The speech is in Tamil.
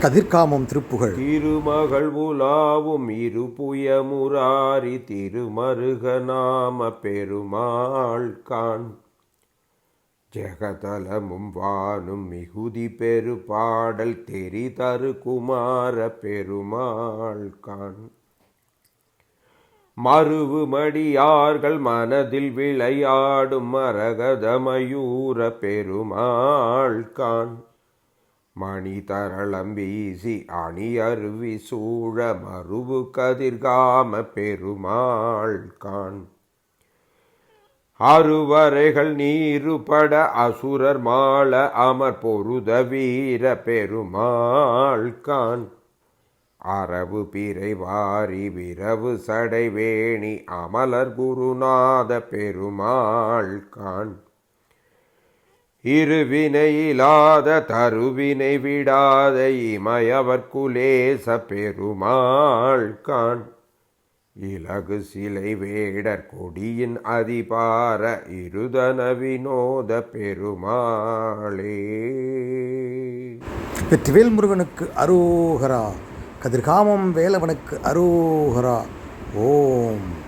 கதிர்காமம் திருப்புகழ். திருமகள் உலாவும் இருபுயமுராரி திருமருக நாம பெருமாள் கான் ஜெகதலமும் வானும் மிகுதி பெரு பாடல் தெரிதரு குமார பெருமாள் கான் மருவு மடியார்கள் மனதில் விளையாடும் மரகதமயூர பெருமாள் கான் மணி தரளம் வீசி அணி அருவி சூழ மருவு கதிர்காம பெருமாள் கான் அறுவரைகள் நீருபட அசுரர் மாள அமர் பொருத வீர பெருமாள் கான் அரவு பிறை வாரி விரவு சடைவேணி அமலர் குருநாத பெருமாள் கான் இருவினையிலாத தருவினை விடாத இமயவர் குலேச பெருமாள் கான் இலகு சிலை வேடர் கொடியின் அதிபார இருதன வினோத பெருமாளே. வெற்றிவேல் முருகனுக்கு அரோகரா கதிர்காமம் வேலவனுக்கு அரோகரா ஓம்.